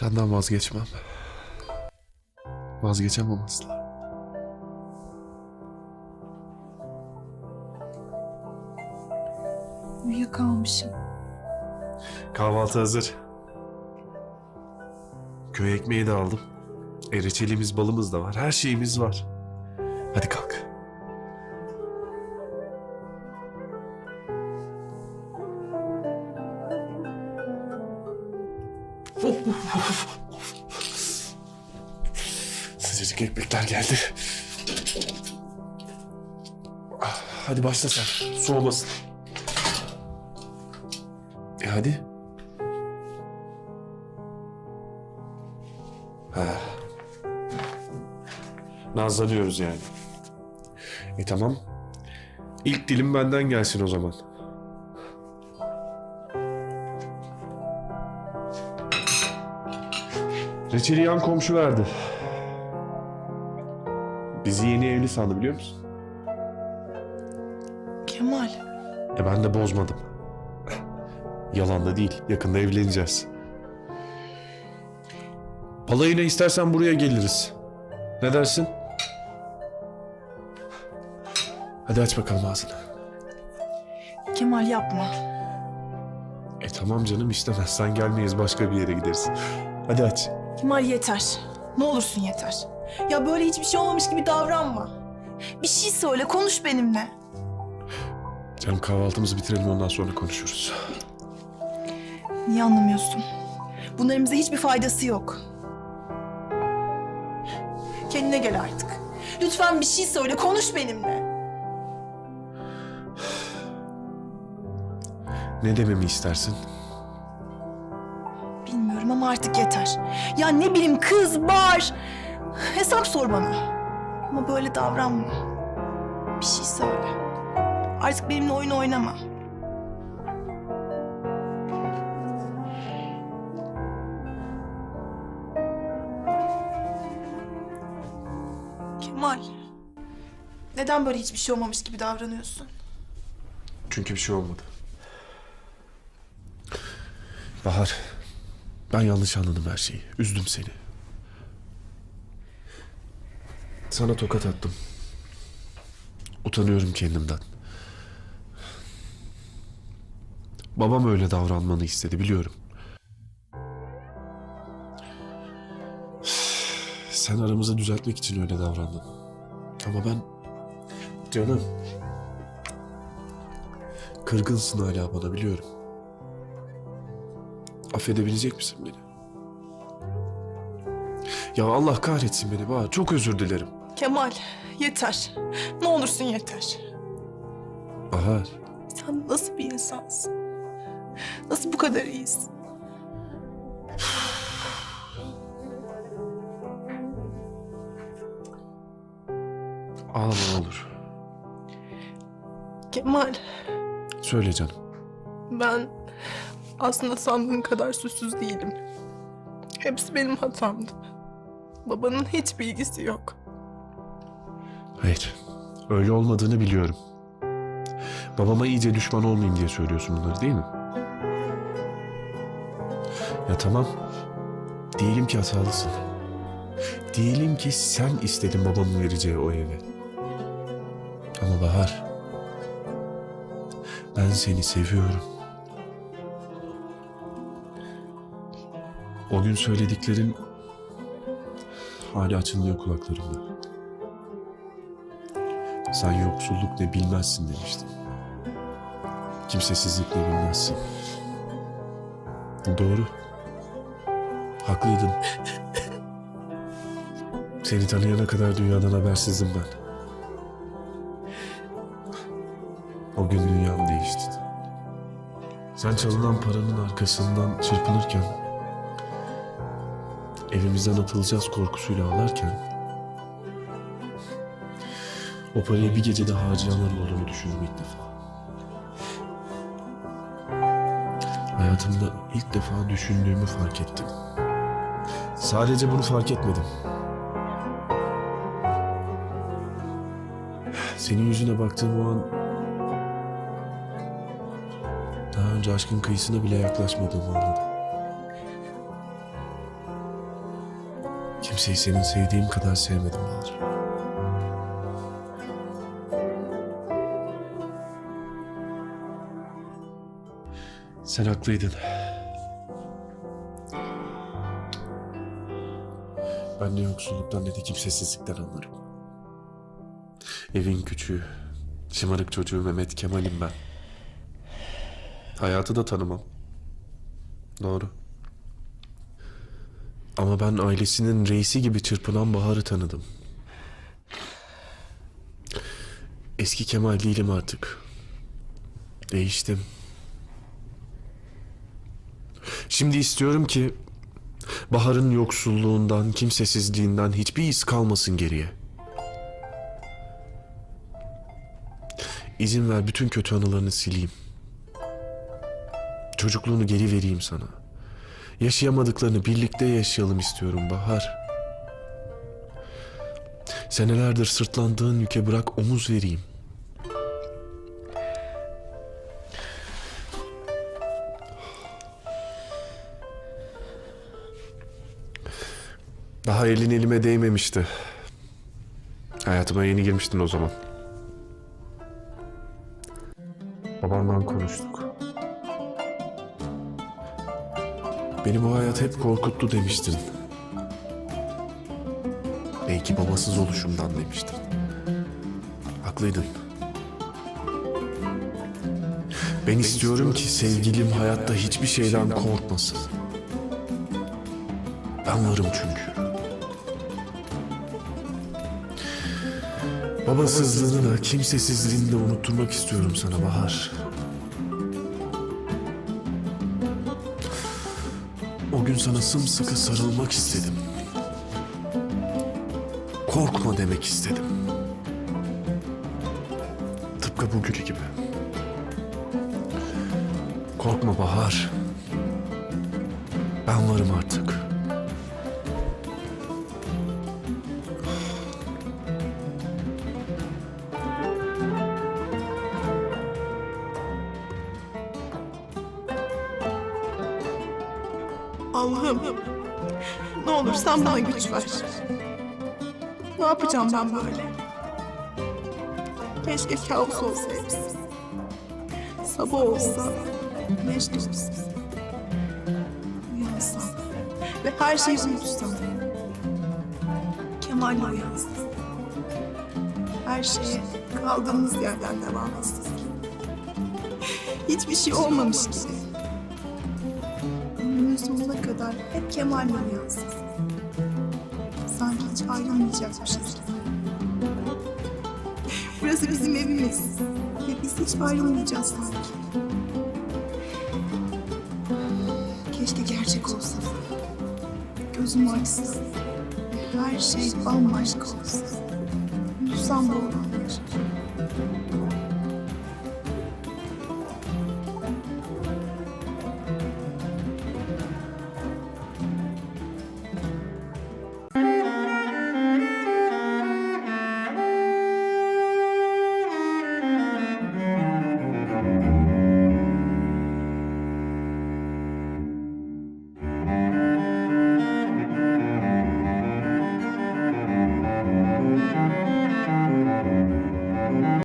Senden vazgeçmem. Vazgeçemem asla. Uyuyakalmışım. Kahvaltı hazır. Köy ekmeği de aldım. E reçelimiz, balımız da var. Her şeyimiz var. Hadi kalk. Sıcacık ekmekler geldi. Ah, Hadi başla sen. Soğumasın. E hadi. Ha. Nazlanıyoruz yani. E tamam. İlk dilim benden gelsin o zaman. Reçeli yan komşu verdi. Bizi yeni evli sandı biliyor musun? Kemal. E ben de bozmadım. Yalan da değil. Yakında evleneceğiz. Balayına istersen buraya geliriz. Ne dersin? Hadi aç bakalım ağzını. Kemal yapma. E tamam canım istemezsen gelmeyiz başka bir yere gideriz. Hadi aç. Kemal yeter. Ne olursun yeter. Ya böyle hiçbir şey olmamış gibi davranma. Bir şey söyle, konuş benimle. Canım kahvaltımızı bitirelim ondan sonra konuşuruz. Niye anlamıyorsun? Bunların bize hiçbir faydası yok. Kendine gel artık. Lütfen bir şey söyle, konuş benimle. Ne dememi istersin? Bilmiyorum ama artık yeter. Ya ne bileyim kız, bağır. Hesap sor bana. Ama böyle davranma. Bir şey söyle. Artık benimle oyun oynama. Kemal. Neden böyle hiçbir şey olmamış gibi davranıyorsun? Çünkü bir şey olmadı. Bahar, ben yanlış anladım her şeyi. Üzdüm seni. Sana tokat attım. Utanıyorum kendimden. Babam öyle davranmanı istedi biliyorum. Sen aramızı düzeltmek için öyle davrandın. Ama ben... Canım... Kırgınsın hala bana biliyorum. Affedebilecek misin beni? Ya Allah kahretsin beni Bahar. Çok özür dilerim. Kemal, yeter. Ne olursun yeter. Bahar. Sen nasıl bir insansın? Nasıl bu kadar iyisin? Ağlama ne olur. Kemal, Söyle canım. ben aslında sandığın kadar suçsuz değilim. Hepsi benim hatamdı. Babanın hiç bilgisi yok. Hayır. Öyle olmadığını biliyorum. Babama iyice düşman olmayayım diye söylüyorsun bunları değil mi? Ya tamam. Diyelim ki hatalısın. Diyelim ki sen istedin babamın vereceği o evi. Ama Bahar. Ben seni seviyorum. O gün söylediklerin hala açılmıyor kulaklarımda. Sen yoksulluk ne bilmezsin demiştin. Kimsesizlik ne bilmezsin. Doğru. Haklıydın. Seni tanıyana kadar dünyadan habersizdim ben. O gün dünyam değişti. Sen çalınan paranın arkasından çırpınırken, evimizden atılacağız korkusuyla ağlarken, o parayı bir gecede harcayanlar olduğunu düşündüm ilk defa. Hayatımda ilk defa düşündüğümü fark ettim. Sadece bunu fark etmedim. Senin yüzüne baktığım o an daha önce aşkın kıyısına bile yaklaşmadığımı anladım. kimseyi senin sevdiğim kadar sevmedim Bahar. Sen haklıydın. Ben ne yoksulluktan ne de kimsesizlikten anlarım. Evin küçüğü, şımarık çocuğu Mehmet Kemal'im ben. Hayatı da tanımam. Doğru. Ama ben ailesinin reisi gibi çırpınan Bahar'ı tanıdım. Eski Kemal değilim artık. Değiştim. Şimdi istiyorum ki Bahar'ın yoksulluğundan, kimsesizliğinden hiçbir iz kalmasın geriye. İzin ver bütün kötü anılarını sileyim. Çocukluğunu geri vereyim sana. Yaşayamadıklarını birlikte yaşayalım istiyorum Bahar. Senelerdir sırtlandığın yüke bırak omuz vereyim. Daha elin elime değmemişti. Hayatıma yeni girmiştin o zaman. Babamdan konuştuk. Beni bu hayat hep korkuttu demiştin. Belki babasız oluşumdan demiştin. Haklıydın. Ben istiyorum ki sevgilim hayatta hiçbir şeyden korkmasın. Ben varım çünkü. Babasızlığını da kimsesizliğini de unutturmak istiyorum sana Bahar. O gün sana sımsıkı sarılmak istedim. Korkma demek istedim. Tıpkı bugün gibi. Korkma Bahar. Ben varım artık. Allah'ım ne olur sen bana güç ver. Ne yapacağım ben böyle? Keşke kabus olsa hepsi. Sabah olsa, güneş doğsa. Uyansam ve her şeyi unutsam. Kemal'le uyansam. Her şeye kaldığımız yerden devam etsek. Hiçbir şey olmamış gibi. Kadar hep Kemal'le uyansın. Sanki hiç ayrılmayacakmışız gibi. Burası bizim evimiz. Ve biz hiç ayrılmayacağız sanki. Keşke gerçek olsa. Gözüm açsa. Her şey bambaşka olsa. Unutsam bu olanları.